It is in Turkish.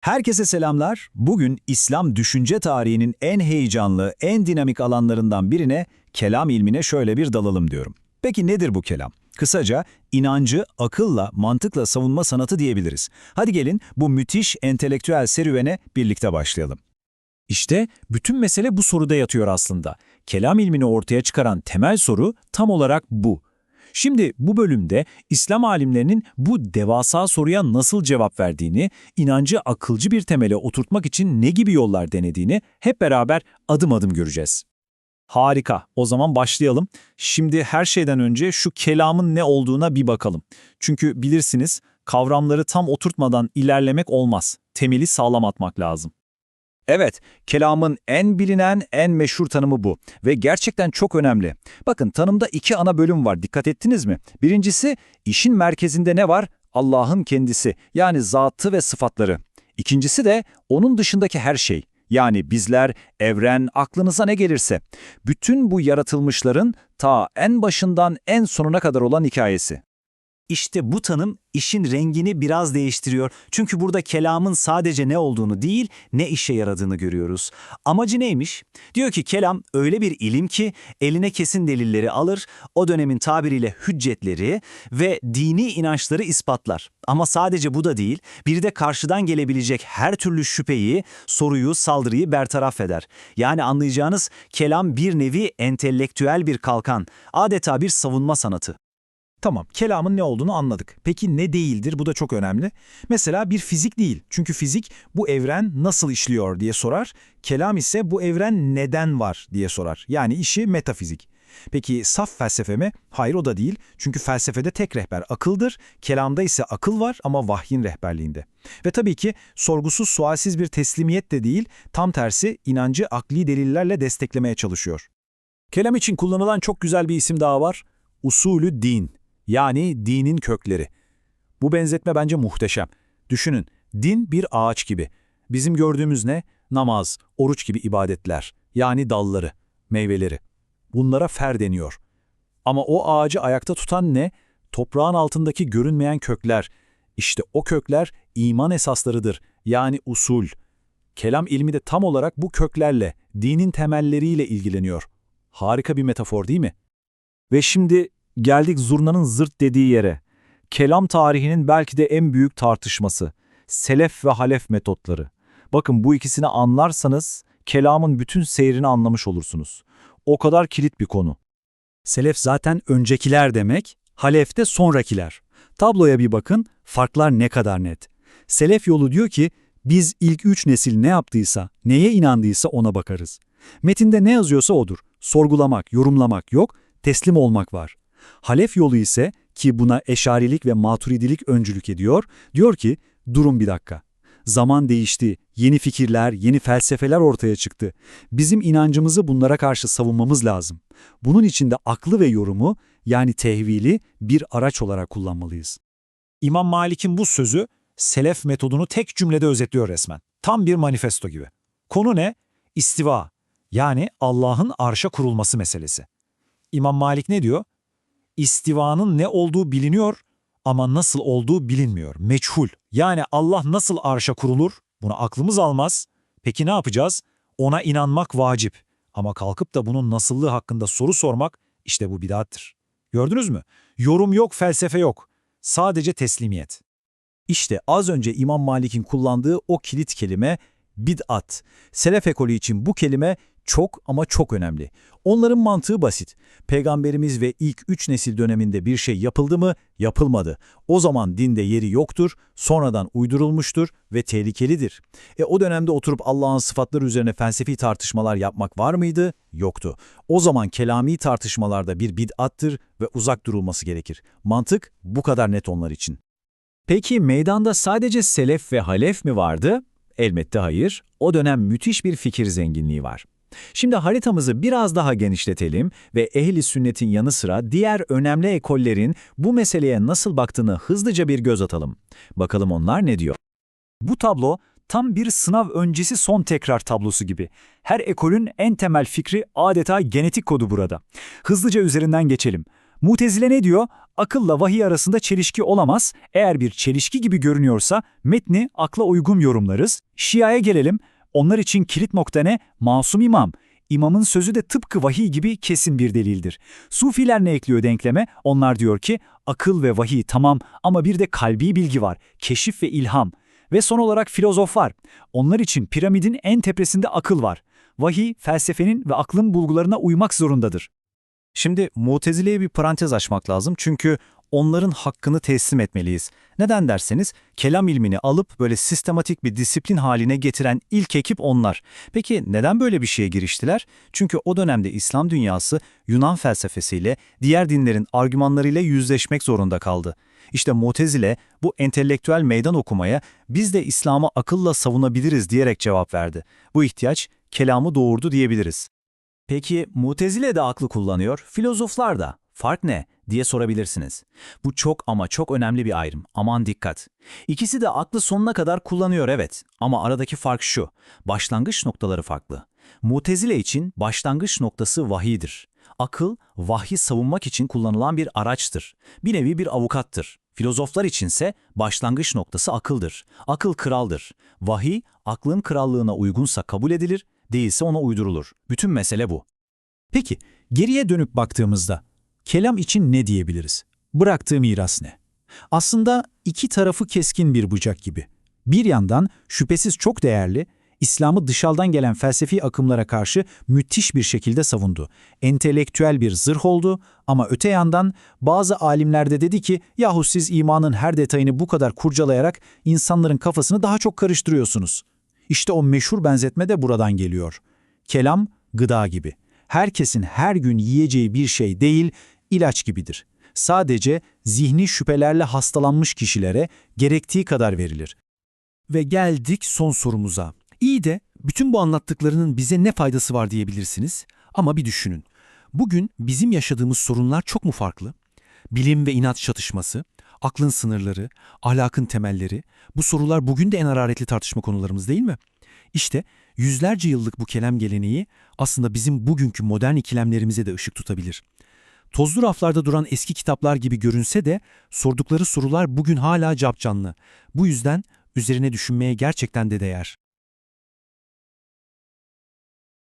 Herkese selamlar. Bugün İslam düşünce tarihinin en heyecanlı, en dinamik alanlarından birine, kelam ilmine şöyle bir dalalım diyorum. Peki nedir bu kelam? Kısaca inancı akılla, mantıkla savunma sanatı diyebiliriz. Hadi gelin bu müthiş entelektüel serüvene birlikte başlayalım. İşte bütün mesele bu soruda yatıyor aslında. Kelam ilmini ortaya çıkaran temel soru tam olarak bu. Şimdi bu bölümde İslam alimlerinin bu devasa soruya nasıl cevap verdiğini, inancı akılcı bir temele oturtmak için ne gibi yollar denediğini hep beraber adım adım göreceğiz. Harika. O zaman başlayalım. Şimdi her şeyden önce şu kelamın ne olduğuna bir bakalım. Çünkü bilirsiniz kavramları tam oturtmadan ilerlemek olmaz. Temeli sağlam atmak lazım. Evet, kelamın en bilinen, en meşhur tanımı bu ve gerçekten çok önemli. Bakın tanımda iki ana bölüm var, dikkat ettiniz mi? Birincisi, işin merkezinde ne var? Allah'ın kendisi, yani zatı ve sıfatları. İkincisi de onun dışındaki her şey, yani bizler, evren, aklınıza ne gelirse. Bütün bu yaratılmışların ta en başından en sonuna kadar olan hikayesi. İşte bu tanım işin rengini biraz değiştiriyor. Çünkü burada kelamın sadece ne olduğunu değil, ne işe yaradığını görüyoruz. Amacı neymiş? Diyor ki kelam öyle bir ilim ki eline kesin delilleri alır, o dönemin tabiriyle hüccetleri ve dini inançları ispatlar. Ama sadece bu da değil, bir de karşıdan gelebilecek her türlü şüpheyi, soruyu, saldırıyı bertaraf eder. Yani anlayacağınız kelam bir nevi entelektüel bir kalkan, adeta bir savunma sanatı. Tamam, kelamın ne olduğunu anladık. Peki ne değildir? Bu da çok önemli. Mesela bir fizik değil. Çünkü fizik bu evren nasıl işliyor diye sorar. Kelam ise bu evren neden var diye sorar. Yani işi metafizik. Peki saf felsefe mi? Hayır o da değil. Çünkü felsefede tek rehber akıldır. Kelamda ise akıl var ama vahyin rehberliğinde. Ve tabii ki sorgusuz sualsiz bir teslimiyet de değil, tam tersi inancı akli delillerle desteklemeye çalışıyor. Kelam için kullanılan çok güzel bir isim daha var. Usulü din. Yani dinin kökleri. Bu benzetme bence muhteşem. Düşünün, din bir ağaç gibi. Bizim gördüğümüz ne? Namaz, oruç gibi ibadetler. Yani dalları, meyveleri. Bunlara fer deniyor. Ama o ağacı ayakta tutan ne? Toprağın altındaki görünmeyen kökler. İşte o kökler iman esaslarıdır. Yani usul. Kelam ilmi de tam olarak bu köklerle, dinin temelleriyle ilgileniyor. Harika bir metafor değil mi? Ve şimdi geldik zurnanın zırt dediği yere. Kelam tarihinin belki de en büyük tartışması. Selef ve halef metotları. Bakın bu ikisini anlarsanız kelamın bütün seyrini anlamış olursunuz. O kadar kilit bir konu. Selef zaten öncekiler demek, halef de sonrakiler. Tabloya bir bakın, farklar ne kadar net. Selef yolu diyor ki, biz ilk üç nesil ne yaptıysa, neye inandıysa ona bakarız. Metinde ne yazıyorsa odur. Sorgulamak, yorumlamak yok, teslim olmak var. Halef yolu ise ki buna eşarilik ve maturidilik öncülük ediyor, diyor ki durun bir dakika. Zaman değişti, yeni fikirler, yeni felsefeler ortaya çıktı. Bizim inancımızı bunlara karşı savunmamız lazım. Bunun için de aklı ve yorumu yani tehvili bir araç olarak kullanmalıyız. İmam Malik'in bu sözü selef metodunu tek cümlede özetliyor resmen. Tam bir manifesto gibi. Konu ne? İstiva yani Allah'ın arşa kurulması meselesi. İmam Malik ne diyor? İstivanın ne olduğu biliniyor ama nasıl olduğu bilinmiyor. Meçhul. Yani Allah nasıl arşa kurulur? Bunu aklımız almaz. Peki ne yapacağız? Ona inanmak vacip. Ama kalkıp da bunun nasıllığı hakkında soru sormak işte bu bidattır. Gördünüz mü? Yorum yok, felsefe yok. Sadece teslimiyet. İşte az önce İmam Malik'in kullandığı o kilit kelime bid'at. Selef ekolü için bu kelime çok ama çok önemli. Onların mantığı basit. Peygamberimiz ve ilk üç nesil döneminde bir şey yapıldı mı? Yapılmadı. O zaman dinde yeri yoktur, sonradan uydurulmuştur ve tehlikelidir. E o dönemde oturup Allah'ın sıfatları üzerine felsefi tartışmalar yapmak var mıydı? Yoktu. O zaman kelami tartışmalarda bir bid'attır ve uzak durulması gerekir. Mantık bu kadar net onlar için. Peki meydanda sadece selef ve halef mi vardı? Elbette hayır. O dönem müthiş bir fikir zenginliği var. Şimdi haritamızı biraz daha genişletelim ve ehli sünnetin yanı sıra diğer önemli ekollerin bu meseleye nasıl baktığını hızlıca bir göz atalım. Bakalım onlar ne diyor? Bu tablo tam bir sınav öncesi son tekrar tablosu gibi. Her ekolün en temel fikri adeta genetik kodu burada. Hızlıca üzerinden geçelim. Mutezile ne diyor? Akılla vahiy arasında çelişki olamaz. Eğer bir çelişki gibi görünüyorsa metni akla uygun yorumlarız. Şia'ya gelelim. Onlar için kilit nokta ne? Masum imam. İmamın sözü de tıpkı vahiy gibi kesin bir delildir. Sufiler ne ekliyor denkleme? Onlar diyor ki akıl ve vahiy tamam ama bir de kalbi bilgi var, keşif ve ilham. Ve son olarak filozoflar. Onlar için piramidin en tepesinde akıl var. Vahiy, felsefenin ve aklın bulgularına uymak zorundadır. Şimdi Mutezile'ye bir parantez açmak lazım çünkü onların hakkını teslim etmeliyiz. Neden derseniz kelam ilmini alıp böyle sistematik bir disiplin haline getiren ilk ekip onlar. Peki neden böyle bir şeye giriştiler? Çünkü o dönemde İslam dünyası Yunan felsefesiyle diğer dinlerin argümanlarıyla yüzleşmek zorunda kaldı. İşte Mutezile bu entelektüel meydan okumaya biz de İslam'ı akılla savunabiliriz diyerek cevap verdi. Bu ihtiyaç kelamı doğurdu diyebiliriz. Peki Mutezile de aklı kullanıyor, filozoflar da. Fark ne diye sorabilirsiniz. Bu çok ama çok önemli bir ayrım. Aman dikkat. İkisi de aklı sonuna kadar kullanıyor evet ama aradaki fark şu. Başlangıç noktaları farklı. Mutezile için başlangıç noktası vahiydir. Akıl, vahyi savunmak için kullanılan bir araçtır. Bir nevi bir avukattır. Filozoflar içinse başlangıç noktası akıldır. Akıl kraldır. Vahiy, aklın krallığına uygunsa kabul edilir, değilse ona uydurulur. Bütün mesele bu. Peki, geriye dönüp baktığımızda kelam için ne diyebiliriz? Bıraktığı miras ne? Aslında iki tarafı keskin bir bıçak gibi. Bir yandan şüphesiz çok değerli, İslam'ı dışarıdan gelen felsefi akımlara karşı müthiş bir şekilde savundu. Entelektüel bir zırh oldu ama öte yandan bazı alimler de dedi ki yahu siz imanın her detayını bu kadar kurcalayarak insanların kafasını daha çok karıştırıyorsunuz. İşte o meşhur benzetme de buradan geliyor. Kelam gıda gibi. Herkesin her gün yiyeceği bir şey değil, ilaç gibidir. Sadece zihni şüphelerle hastalanmış kişilere gerektiği kadar verilir. Ve geldik son sorumuza. İyi de bütün bu anlattıklarının bize ne faydası var diyebilirsiniz ama bir düşünün. Bugün bizim yaşadığımız sorunlar çok mu farklı? Bilim ve inat çatışması, aklın sınırları, ahlakın temelleri, bu sorular bugün de en hararetli tartışma konularımız değil mi? İşte yüzlerce yıllık bu kelam geleneği aslında bizim bugünkü modern ikilemlerimize de ışık tutabilir. Tozlu raflarda duran eski kitaplar gibi görünse de sordukları sorular bugün hala capcanlı. Bu yüzden üzerine düşünmeye gerçekten de değer.